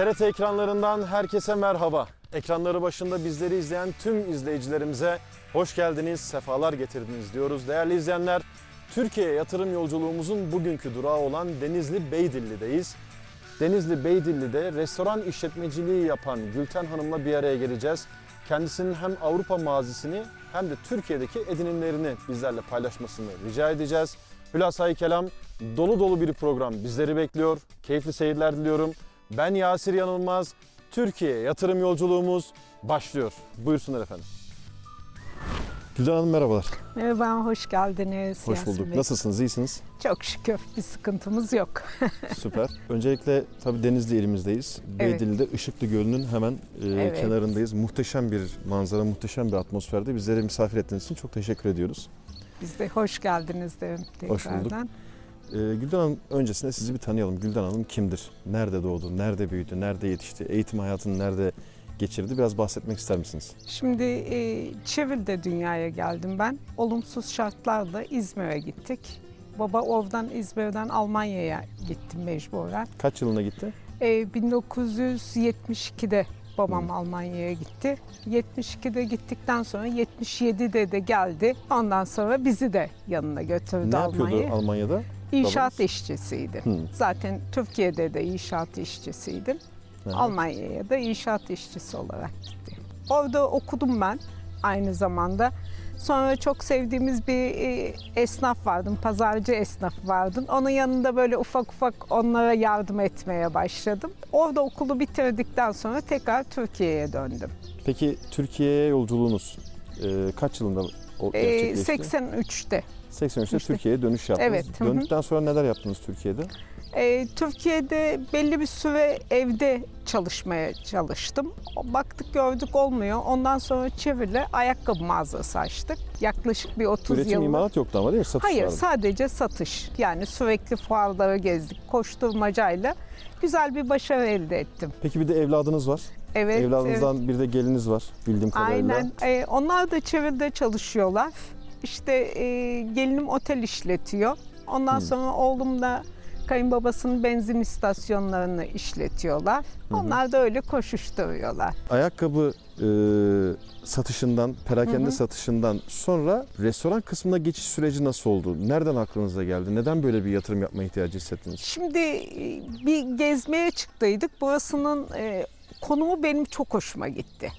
TRT ekranlarından herkese merhaba. Ekranları başında bizleri izleyen tüm izleyicilerimize hoş geldiniz, sefalar getirdiniz diyoruz. Değerli izleyenler, Türkiye yatırım yolculuğumuzun bugünkü durağı olan Denizli Beydilli'deyiz. Denizli Beydilli'de restoran işletmeciliği yapan Gülten Hanım'la bir araya geleceğiz. Kendisinin hem Avrupa mazisini hem de Türkiye'deki edinimlerini bizlerle paylaşmasını rica edeceğiz. Hülasa-i kelam dolu dolu bir program bizleri bekliyor. Keyifli seyirler diliyorum. Ben Yasir Yanılmaz. Türkiye yatırım yolculuğumuz başlıyor. Buyursunlar efendim. Gülden Hanım merhabalar. Merhaba, hoş geldiniz. Hoş Yasin bulduk. Bey. Nasılsınız? İyisiniz? Çok şükür bir sıkıntımız yok. Süper. Öncelikle tabii Denizli ilimizdeyiz. Evet. Beydilli'de Işıklı Gölü'nün hemen e, Evet. kenarındayız. Muhteşem bir manzara, muhteşem bir atmosferde bizleri misafir ettiğiniz için çok teşekkür ediyoruz. Biz de hoş geldiniz derim Hoş bulduk. E, Gülden Hanım öncesinde sizi bir tanıyalım. Gülden Hanım kimdir? Nerede doğdu? Nerede büyüdü? Nerede yetişti? Eğitim hayatını nerede geçirdi? Biraz bahsetmek ister misiniz? Şimdi e, Çevir'de dünyaya geldim ben. Olumsuz şartlarla İzmir'e gittik. Baba oradan İzmir'den Almanya'ya gittim mecburen. Kaç yılına gitti? E, 1972'de babam Hmm. Almanya'ya gitti. 72'de gittikten sonra 77'de de geldi. Ondan sonra bizi de yanına götürdü ne yapıyordu Almanya'ya. Almanya'da? İnşaat Babanız? işçisiydi. Hmm. Zaten Türkiye'de de inşaat işçisiydim. Hı hı. Almanya'ya da inşaat işçisi olarak gitti. Orada okudum ben aynı zamanda. Sonra çok sevdiğimiz bir e, esnaf vardı, pazarcı esnaf vardı. Onun yanında böyle ufak ufak onlara yardım etmeye başladım. Orada okulu bitirdikten sonra tekrar Türkiye'ye döndüm. Peki Türkiye'ye yolculuğunuz e, kaç yılında E, gerçekleşti? 83'te. 83'te işte. Türkiye'ye dönüş yaptınız. Evet. Döndükten sonra neler yaptınız Türkiye'de? Ee, Türkiye'de belli bir süre evde çalışmaya çalıştım. Baktık gördük olmuyor. Ondan sonra çevirle ayakkabı mağazası açtık. Yaklaşık bir 30 Üretim yıl. imalat yoktu ama değil mi? Satış Hayır vardı. sadece satış. Yani sürekli fuarları gezdik koşturmacayla. Güzel bir başarı elde ettim. Peki bir de evladınız var. Evet. evet. Evladınızdan bir de geliniz var bildiğim kadarıyla. Aynen. Ee, onlar da çevirde çalışıyorlar. İşte e, gelinim otel işletiyor. Ondan Hmm. sonra oğlum da kayınbabasının benzin istasyonlarını işletiyorlar. Hı hı. Onlar da öyle koşuşturuyorlar. Ayakkabı e, satışından, perakende Hı hı. satışından sonra restoran kısmına geçiş süreci nasıl oldu? Nereden aklınıza geldi? Neden böyle bir yatırım yapma ihtiyacı hissettiniz? Şimdi e, bir gezmeye çıktıydık. Burasının e, konumu benim çok hoşuma gitti.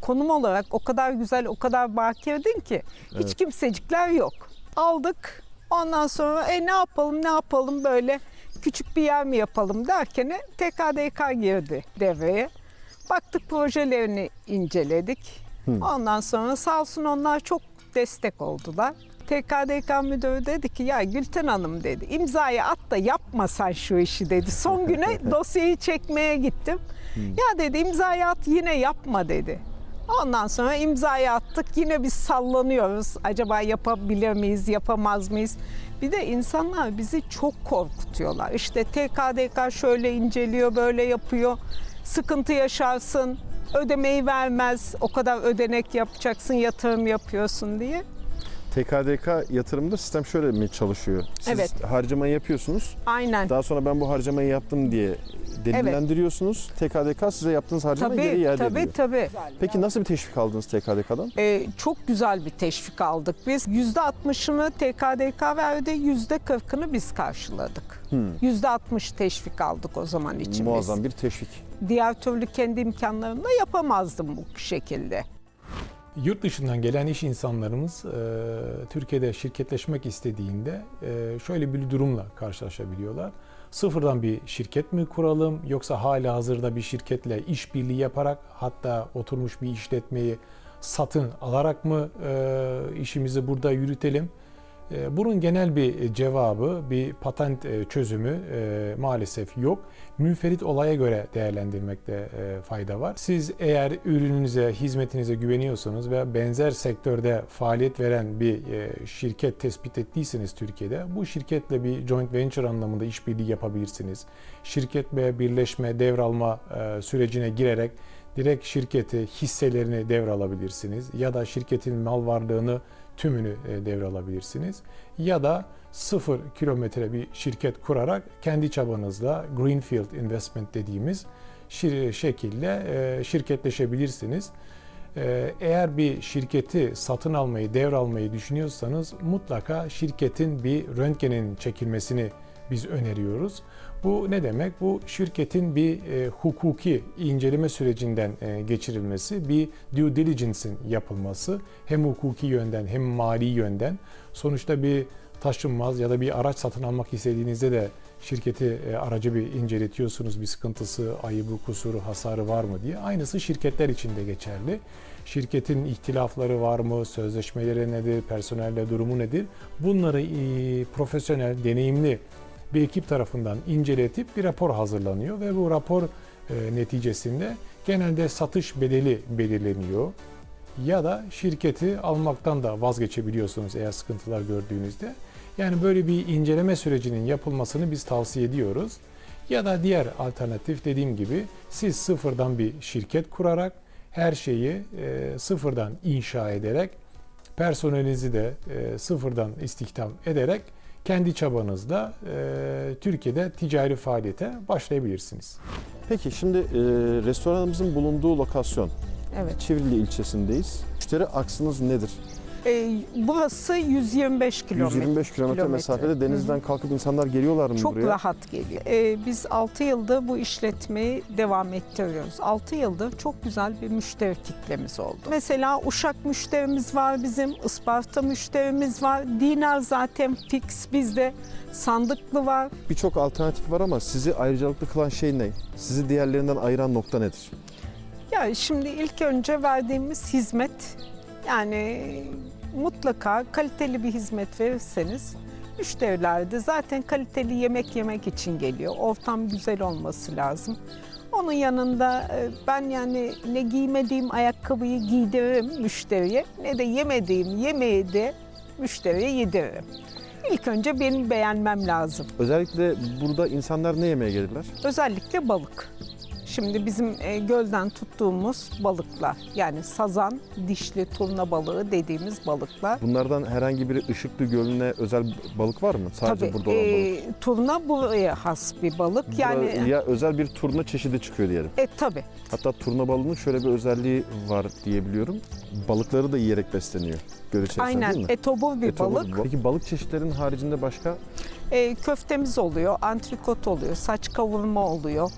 Konum olarak o kadar güzel, o kadar bakirdin ki hiç Evet. kimsecikler yok. Aldık. Ondan sonra e ne yapalım ne yapalım böyle küçük bir yer mi yapalım derken TKDK girdi devreye. Baktık projelerini inceledik. Ondan sonra sağ olsun onlar çok destek oldular. TKDK müdürü dedi ki ya Gülten Hanım dedi imzayı at da yapmasan şu işi dedi. Son güne dosyayı çekmeye gittim. Ya dedi imzayı at yine yapma dedi. Ondan sonra imzayı attık. Yine biz sallanıyoruz. Acaba yapabilir miyiz, yapamaz mıyız? Bir de insanlar bizi çok korkutuyorlar. İşte TKDK şöyle inceliyor, böyle yapıyor. Sıkıntı yaşarsın, ödemeyi vermez. O kadar ödenek yapacaksın, yatırım yapıyorsun diye. TKDK yatırımda sistem şöyle mi çalışıyor? Siz Evet. harcamayı yapıyorsunuz. Aynen. Daha sonra ben bu harcamayı yaptım diye delillendiriyorsunuz. TKDK size yaptığınız harcamayı geri Tabii, iade tabii, ediyor. tabii. Peki nasıl bir teşvik aldınız TKDK'dan? Ee, çok güzel bir teşvik aldık biz. %60'ını TKDK verdi, %40'ını biz karşıladık. Hmm. %60 teşvik aldık o zaman için biz. Muazzam bir teşvik. Diğer türlü kendi imkanlarımla yapamazdım bu şekilde. Yurt dışından gelen iş insanlarımız e, Türkiye'de şirketleşmek istediğinde e, şöyle bir durumla karşılaşabiliyorlar. Sıfırdan bir şirket mi kuralım yoksa hala hazırda bir şirketle işbirliği yaparak hatta oturmuş bir işletmeyi satın alarak mı e, işimizi burada yürütelim? E, Bunun genel bir cevabı, bir patent e, çözümü e, maalesef yok. Münferit olaya göre değerlendirmekte e, fayda var. Siz eğer ürününüze, hizmetinize güveniyorsanız ve benzer sektörde faaliyet veren bir e, şirket tespit ettiyseniz Türkiye'de bu şirketle bir joint venture anlamında işbirliği yapabilirsiniz. Şirketle birleşme, devralma e, sürecine girerek direkt şirketi hisselerini devralabilirsiniz ya da şirketin mal varlığını tümünü e, devralabilirsiniz ya da sıfır kilometre bir şirket kurarak kendi çabanızla Greenfield Investment dediğimiz şir- şekilde e, şirketleşebilirsiniz. E, Eğer bir şirketi satın almayı, devralmayı düşünüyorsanız mutlaka şirketin bir röntgenin çekilmesini biz öneriyoruz. Bu ne demek? Bu şirketin bir e, hukuki inceleme sürecinden e, geçirilmesi, bir due diligence'in yapılması hem hukuki yönden hem mali yönden. Sonuçta bir taşınmaz ya da bir araç satın almak istediğinizde de şirketi e, aracı bir inceletiyorsunuz bir sıkıntısı, ayıbı, kusuru, hasarı var mı diye. Aynısı şirketler için de geçerli. Şirketin ihtilafları var mı, sözleşmeleri nedir, personelle durumu nedir? Bunları e, profesyonel, deneyimli bir ekip tarafından inceletip bir rapor hazırlanıyor ve bu rapor e, neticesinde genelde satış bedeli belirleniyor ya da şirketi almaktan da vazgeçebiliyorsunuz eğer sıkıntılar gördüğünüzde. Yani böyle bir inceleme sürecinin yapılmasını biz tavsiye ediyoruz. Ya da diğer alternatif dediğim gibi siz sıfırdan bir şirket kurarak her şeyi e, sıfırdan inşa ederek personelinizi de e, sıfırdan istihdam ederek kendi çabanızla e, Türkiye'de ticari faaliyete başlayabilirsiniz. Peki şimdi e, restoranımızın bulunduğu lokasyon Evet. Çivrili ilçesindeyiz. Müşteri aksınız nedir? Ee, burası 125 kilometre. 125 kilometre mesafede denizden kalkıp insanlar geliyorlar mı Çok buraya? rahat geliyor. Ee, biz 6 yıldır bu işletmeyi devam ettiriyoruz. 6 yıldır çok güzel bir müşteri kitlemiz oldu. Mesela Uşak müşterimiz var bizim, Isparta müşterimiz var. Dinar zaten fix bizde. Sandıklı var. Birçok alternatif var ama sizi ayrıcalıklı kılan şey ne? Sizi diğerlerinden ayıran nokta nedir? Ya şimdi ilk önce verdiğimiz hizmet yani mutlaka kaliteli bir hizmet verirseniz müşteriler de zaten kaliteli yemek yemek için geliyor. Ortam güzel olması lazım. Onun yanında e, ben yani ne giymediğim ayakkabıyı giydiririm müşteriye ne de yemediğim yemeği de müşteriye yediririm. İlk önce benim beğenmem lazım. Özellikle burada insanlar ne yemeye gelirler? Özellikle balık. Şimdi bizim e, gölden tuttuğumuz balıklar yani sazan, dişli turna balığı dediğimiz balıklar. Bunlardan herhangi bir Işıklı Gölü'ne özel balık var mı? Sadece Tabii burada olan balık. e, turna buraya has bir balık. Yani Burada ya özel bir turna çeşidi çıkıyor diyelim. e tabii Hatta turna balığının şöyle bir özelliği var diyebiliyorum. Balıkları da yiyerek besleniyor. Göl içerisinde aynen değil mi? etobur bir Etobur balık. Peki balık çeşitlerinin haricinde başka? E, köftemiz oluyor, antrikot oluyor, saç kavurma oluyor.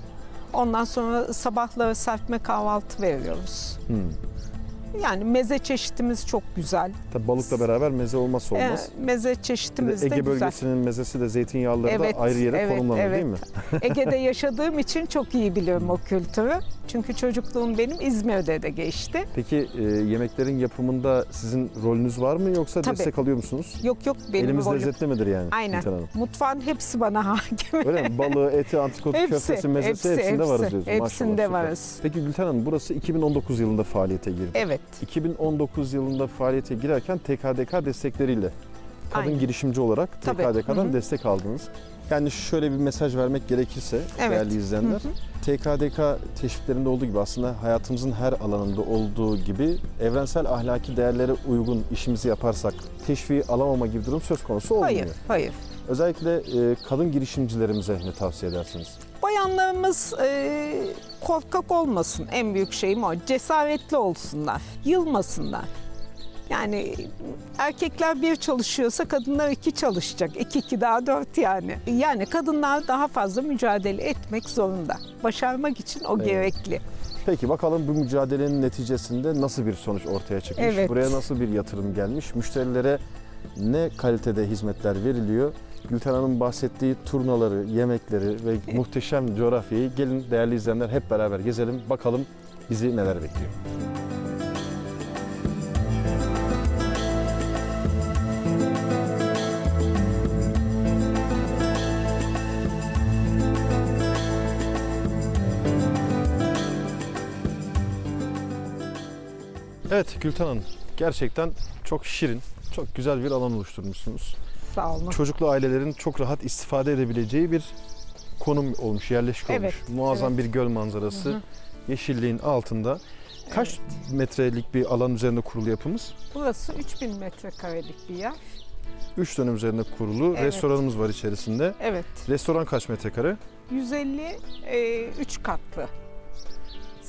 Ondan sonra sabahları serpme kahvaltı veriyoruz. Hmm. Yani meze çeşitimiz çok güzel. Tabii balıkla beraber meze olmazsa E, olmaz. meze Bir de çeşitimiz de Ege güzel. bölgesinin mezesi de zeytinyağlıları Evet, da ayrı yere evet, konumlanır evet. değil mi? Ege'de yaşadığım için çok iyi biliyorum o kültürü. Çünkü çocukluğum benim İzmir'de de geçti. Peki e, yemeklerin yapımında sizin rolünüz var mı yoksa Tabii. destek alıyor musunuz? Yok yok benim Elimiz rolüm. lezzetli midir yani? Aynen. Hanım? Mutfağın hepsi bana hakim. Öyle mi? Balığı, eti, antrikotu, Hepsi, köftesi, mezesi hepsi, hepsinde hepsi. varız diyorsun. Hepsinde Maşallah, süper. varız. Peki Gülten Hanım burası 2019 yılında faaliyete girdi. Evet. 2019 yılında faaliyete girerken TKDK destekleriyle kadın Aynen. girişimci olarak Tabii. TKDK'dan hı. destek aldınız. Yani şöyle bir mesaj vermek gerekirse Evet. değerli izleyenler, Hı hı. TKDK teşviklerinde olduğu gibi aslında hayatımızın her alanında olduğu gibi evrensel ahlaki değerlere uygun işimizi yaparsak teşviği alamama gibi durum söz konusu olmuyor. Hayır, hayır. Özellikle e, kadın girişimcilerimize ne tavsiye edersiniz? Bayanlarımız e, korkak olmasın. En büyük şeyim o. Cesaretli olsunlar. Yılmasınlar. Yani erkekler bir çalışıyorsa kadınlar iki çalışacak. İki iki daha dört yani. Yani kadınlar daha fazla mücadele etmek zorunda. Başarmak için o Evet. gerekli. Peki bakalım bu mücadelenin neticesinde nasıl bir sonuç ortaya çıkmış? Evet. Buraya nasıl bir yatırım gelmiş? Müşterilere ne kalitede hizmetler veriliyor? Gülten Hanım bahsettiği turnaları, yemekleri ve muhteşem coğrafyayı gelin değerli izleyenler hep beraber gezelim. Bakalım bizi neler bekliyor. Evet Gülten Hanım gerçekten çok şirin, çok güzel bir alan oluşturmuşsunuz. Sağ olun. Çocuklu ailelerin çok rahat istifade edebileceği bir konum olmuş, yerleşik Evet, olmuş. Muazzam bir göl manzarası, Hı hı. yeşilliğin altında. Kaç metrelik bir alan üzerinde kurulu yapımız? Burası 3000 metrekarelik bir yer. 3 dönüm üzerinde kurulu. Evet. Restoranımız var içerisinde. Evet. Restoran kaç metrekare? 150 e, katlı.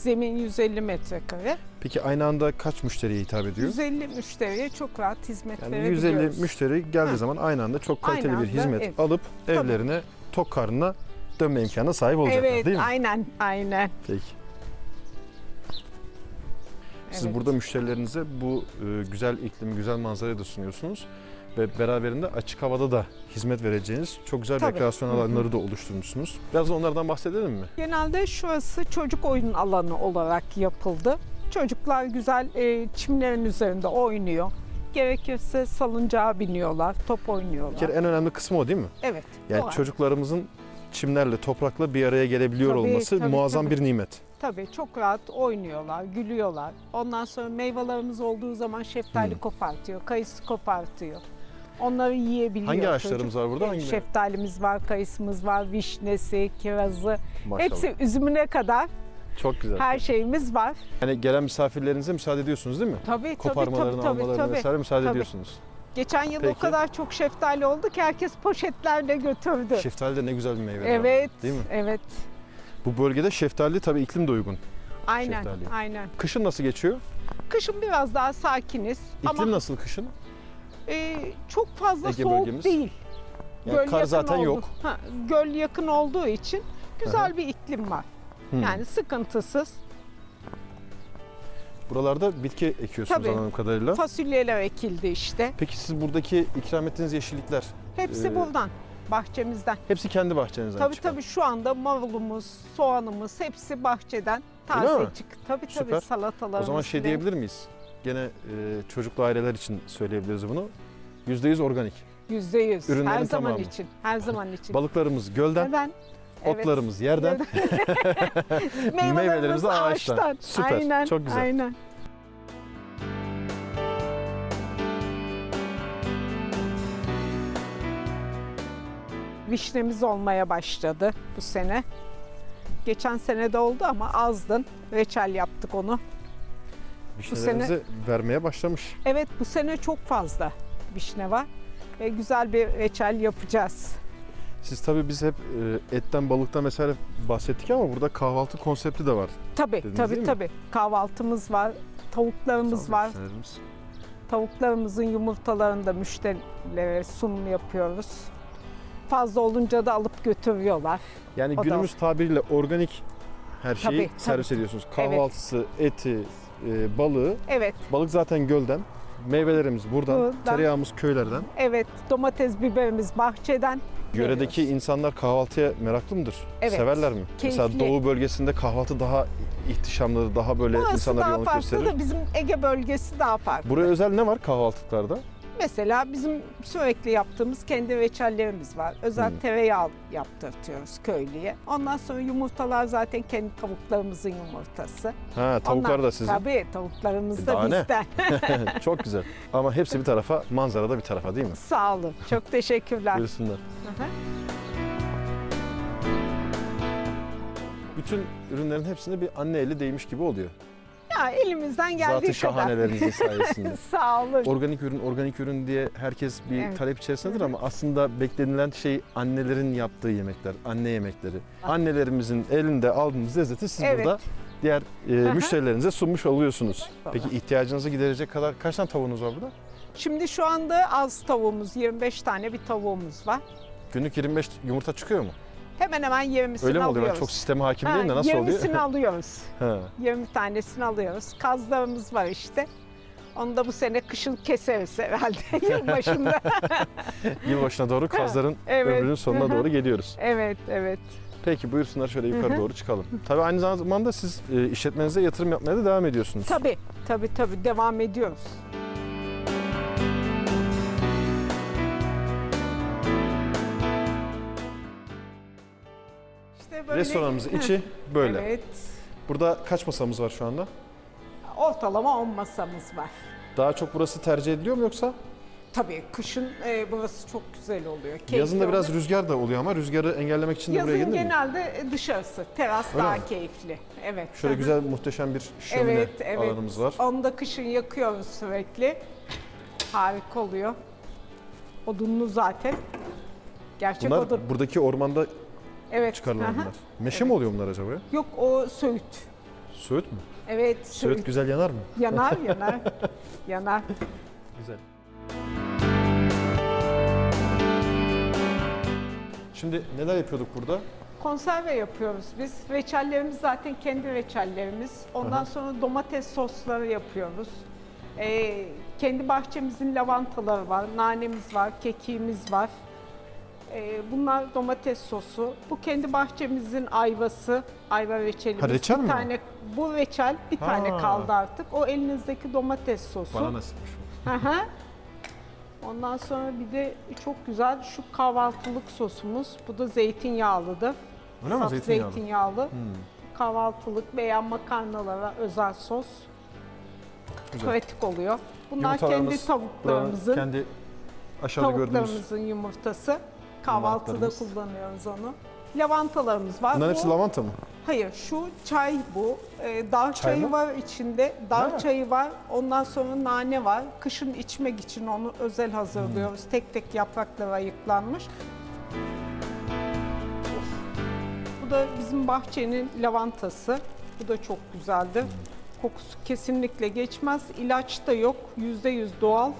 Zemin 150 metrekare. Peki aynı anda kaç müşteriye hitap ediyor? 150 müşteriye çok rahat hizmet Yani verebiliyoruz. 150 müşteri geldiği Ha. zaman aynı anda çok kaliteli Aynı bir anda, hizmet evet. alıp evlerine tok karnına dönme imkanına sahip olacaklar Evet, değil mi? aynen, aynen. Peki. Siz Evet. burada müşterilerinize bu e, güzel iklimi, güzel manzarayı da sunuyorsunuz. Ve beraberinde açık havada da hizmet vereceğiniz çok güzel Tabii. rekreasyon Hı hı. alanları da oluşturmuşsunuz. Biraz da onlardan bahsedelim mi? Genelde şurası çocuk oyun alanı olarak yapıldı. Çocuklar güzel e, çimlerin üzerinde oynuyor. Gerekirse salıncağa biniyorlar, top Bir oynuyorlar. kere en önemli kısmı o değil mi? Evet. Yani var. çocuklarımızın çimlerle, toprakla bir araya gelebiliyor Tabii, olması tabii, muazzam tabii. bir nimet. Tabii çok rahat oynuyorlar, gülüyorlar. Ondan sonra meyvelerimiz olduğu zaman şeftali Hmm. kopartıyor, kayısı kopartıyor. Onları yiyebiliyor. Hangi çocuk. ağaçlarımız var burada? Hangi? Şeftalimiz var, kayısımız var, vişnesi, kirazı. Maşallah. Hepsi üzümüne kadar Çok güzel. her şeyimiz var. Yani gelen misafirlerinize müsaade ediyorsunuz değil mi? Tabii Koparmalarını, tabii tabii. almalarına tabii. vesaire müsaade Tabii. ediyorsunuz. Geçen yıl Peki. o kadar çok şeftali oldu ki herkes poşetlerle götürdü. Şeftali de ne güzel bir meyve. evet, Değil mi? evet. Bu bölgede şeftali tabii iklim de uygun. Aynen, Şeftali. aynen. Kışın nasıl geçiyor? Kışın biraz daha sakiniz İklim ama nasıl kışın? E, çok fazla Ege soğuk bölgemiz? değil. Yani Göl kar zaten oldu- yok. Ha, göl yakın olduğu için güzel bir iklim var. Hmm. Yani sıkıntısız. Buralarda bitki ekiyorsunuz Tabii. anladığım kadarıyla. Fasulyeler ekildi işte. Peki siz buradaki ikram ettiğiniz yeşillikler Hepsi Ee, buradan, bahçemizden. hepsi kendi bahçenizden Tabii çıkan? tabii şu anda marulumuz, soğanımız hepsi bahçeden taze çık. Tabii Süper. tabii salatalarımız. O zaman şey diyebilir miyiz? Gene e, çocuklu aileler için söyleyebiliriz bunu. %100 organik. Yüzde yüz. Ürünlerin Her zaman tamamı. için. Her zaman için. Balıklarımız gölden, Neden? Evet. otlarımız yerden, Meyvelerimiz meyvelerimiz de ağaçtan. Süper, Aynen. çok güzel. Aynen. Vişnemiz olmaya başladı bu sene. Geçen sene de oldu ama azdın. Reçel yaptık onu. Vişnelerimizi vermeye başlamış. Evet bu sene çok fazla vişne var. Ve güzel bir reçel yapacağız. Siz tabii biz hep e, etten, balıktan vesaire bahsettik ama burada kahvaltı konsepti de var. Tabii Dediniz tabii tabii. Kahvaltımız var, tavuklarımız Sağ var. Tavuklarımızın yumurtalarını da müşterilere sunum yapıyoruz. Fazla olunca da alıp götürüyorlar. Yani O da günümüz tabiriyle organik her şeyi Tabii, servis tabii. ediyorsunuz. Kahvaltısı, eti, e, balığı. Evet, Balık zaten gölden. Meyvelerimiz buradan. Buradan. Tereyağımız köylerden. evet domates biberimiz bahçeden. Yöredeki veriyoruz. insanlar kahvaltıya meraklı mıdır? Evet, Severler mi? Mesela keyifli. doğu bölgesinde kahvaltı daha ihtişamlı, daha böyle Burası insanlar daha yoğunluk farklı gösterir. da bizim Ege bölgesi daha farklı. Buraya özel ne var kahvaltılıklarda? Mesela bizim sürekli yaptığımız kendi reçellerimiz var. Özel Hmm. tereyağı yaptırtıyoruz köylüye. Ondan sonra yumurtalar zaten kendi tavuklarımızın yumurtası. Ha tavuklar Onlar- da sizin. Tabii tavuklarımız da daha bizden. Çok güzel. Ama hepsi bir tarafa, manzara da bir tarafa değil mi? Sağ olun. Çok teşekkürler. Buyursunlar. Bütün ürünlerin hepsinde bir anne eli değmiş gibi oluyor. Elimizden geldiği Zatı kadar. şahanelerinizin sayesinde. Sağ olun. Organik ürün, organik ürün diye herkes bir Evet. talep içerisindedir ama aslında beklenilen şey annelerin yaptığı yemekler, anne yemekleri. Annelerimizin elinde aldığınız lezzeti siz Evet. burada diğer e, müşterilerinize sunmuş oluyorsunuz. Peki ihtiyacınızı giderecek kadar kaç tane tavuğunuz var burada? Şimdi şu anda az tavuğumuz, 25 tane bir tavuğumuz var. Günlük 25 yumurta çıkıyor mu? Hemen hemen 20'sini Öyle mi oluyor? Ben alıyoruz. çok sisteme hakim Ha, değilim de nasıl 20'sini oluyor? alıyoruz. Ha. 20 tanesini alıyoruz. Kazlarımız var işte. Onu da bu sene kışın keseriz herhalde yılbaşında. Yılbaşına doğru kazların Evet. ömrünün sonuna doğru geliyoruz. evet, evet. Peki buyursunlar şöyle yukarı doğru çıkalım. Tabii aynı zamanda siz e, işletmenize yatırım yapmaya da devam ediyorsunuz. Tabii, tabii, tabii devam ediyoruz. Böyle- Restoranımızın içi böyle. Evet. Burada kaç masamız var şu anda? Ortalama 10 masamız var. Daha çok burası tercih ediliyor mu yoksa? Tabii kışın e, burası çok güzel oluyor. keyifli Yazın da biraz oluyor. rüzgar da oluyor ama rüzgarı engellemek için de buraya Yazın gelir mi? genelde dışarısı, teras Öyle daha mi? keyifli. Evet. Şöyle güzel muhteşem bir şömine Evet, evet. alanımız var. Onu da kışın yakıyoruz sürekli. Harika oluyor. Odunlu zaten. Gerçek Bunlar odun. buradaki ormanda Evet. çıkarılan bunlar. Meşe mi oluyor bunlar acaba? Yok o söğüt. Söğüt mü? Evet, Söğüt güzel yanar mı? yanar yanar. yanar. Güzel. Şimdi neler yapıyorduk burada? Konserve yapıyoruz biz. Reçellerimiz zaten kendi reçellerimiz. Ondan Aha. sonra domates sosları yapıyoruz. Ee, kendi bahçemizin lavantaları var, nanemiz var, kekiğimiz var. Ee, bunlar domates sosu. Bu kendi bahçemizin ayvası, ayva reçelimiz. Ha, reçel bir mi tane, bu reçel bir tane Ha. kaldı artık. O elinizdeki domates sosu. nasipmiş Hı hı. Ondan sonra bir de çok güzel şu kahvaltılık sosumuz. Bu da zeytinyağlıdır. Öyle mi? Saf Zeytinyağlı. zeytinyağlı. Hmm, Kahvaltılık veya makarnalara özel sos. güzel. Pratik oluyor. Bunlar kendi tavuklarımızın, Kendi aşağıda gördüğümüz. tavuklarımızın yumurtası. Kahvaltıda kullanıyoruz onu. Lavantalarımız var. Bunların Bu- hepsi lavanta mı? Hayır, şu çay bu. Ee, dağ Çay çayı mı? var içinde. Dağ Ha. çayı var. Ondan sonra nane var. Kışın içmek için onu özel hazırlıyoruz. Tek tek yaprakları ayıklanmış. Bu da bizim bahçenin lavantası. Bu da çok güzeldir. Kokusu kesinlikle geçmez. İlaç da yok. Yüzde yüz doğal.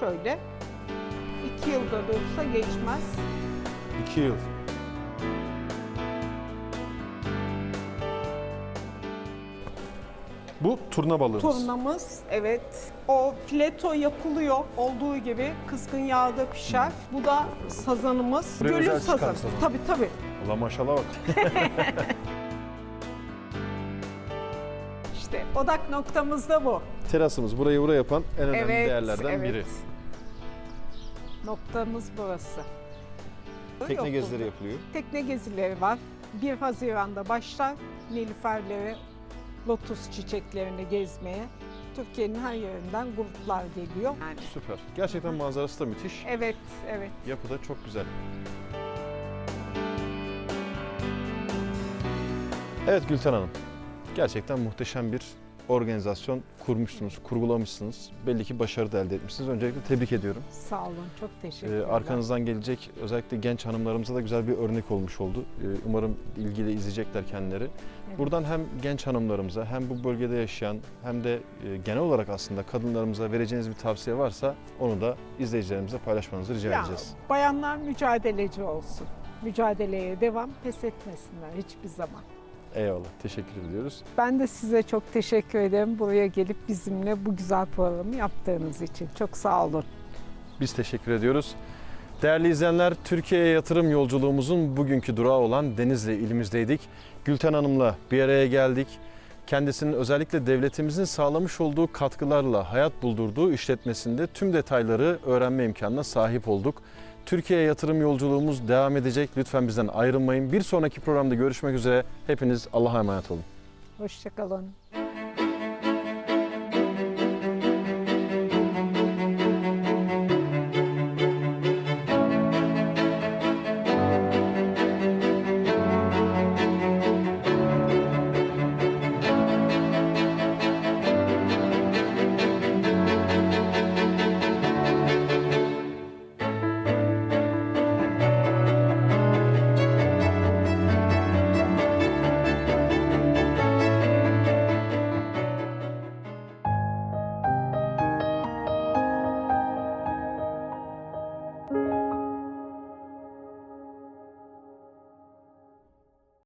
Şöyle. İki yılda dursa geçmez. İki yıl. Bu turna balığımız. Turnamız evet. O fileto yapılıyor olduğu gibi kızgın yağda pişer. Bu da sazanımız. Buraya Gölün özel çıkan sazanı. sazan. Tabii tabii. Allah maşallah bak. İşte odak noktamız da bu. Terasımız burayı buraya yapan en önemli değerlerden biri. Noktamız burası. Tekne Yok gezileri burada. yapılıyor. Tekne gezileri var. 1 Haziran'da başlar. Nilüferleri, lotus çiçeklerini gezmeye. Türkiye'nin her yerinden gruplar geliyor. Yani Süper. Gerçekten manzarası da müthiş. evet, evet. Yapı da çok güzel. Evet Gülten Hanım. Gerçekten muhteşem bir organizasyon kurmuşsunuz, kurgulamışsınız. Belli ki başarı da elde etmişsiniz. Öncelikle tebrik ediyorum. Sağ olun, çok teşekkür Ee, ederim. arkanızdan gelecek özellikle genç hanımlarımıza da güzel bir örnek olmuş oldu. Ee, umarım ilgili izleyecekler kendileri. Buradan hem genç hanımlarımıza hem bu bölgede yaşayan hem de e, genel olarak aslında kadınlarımıza vereceğiniz bir tavsiye varsa onu da izleyicilerimize paylaşmanızı rica Ya, edeceğiz. bayanlar mücadeleci olsun. Mücadeleye devam, pes etmesinler hiçbir zaman. Eyvallah. Teşekkür ediyoruz. Ben de size çok teşekkür ederim buraya gelip bizimle bu güzel programı yaptığınız için. Çok sağ olun. Biz teşekkür ediyoruz. Değerli izleyenler, Türkiye'ye yatırım yolculuğumuzun bugünkü durağı olan Denizli ilimizdeydik. Gülten Hanım'la bir araya geldik. Kendisinin özellikle devletimizin sağlamış olduğu katkılarla hayat buldurduğu işletmesinde tüm detayları öğrenme imkanına sahip olduk. Türkiye'ye yatırım yolculuğumuz devam edecek. Lütfen bizden ayrılmayın. Bir sonraki programda görüşmek üzere. Hepiniz Allah'a emanet olun. Hoşçakalın.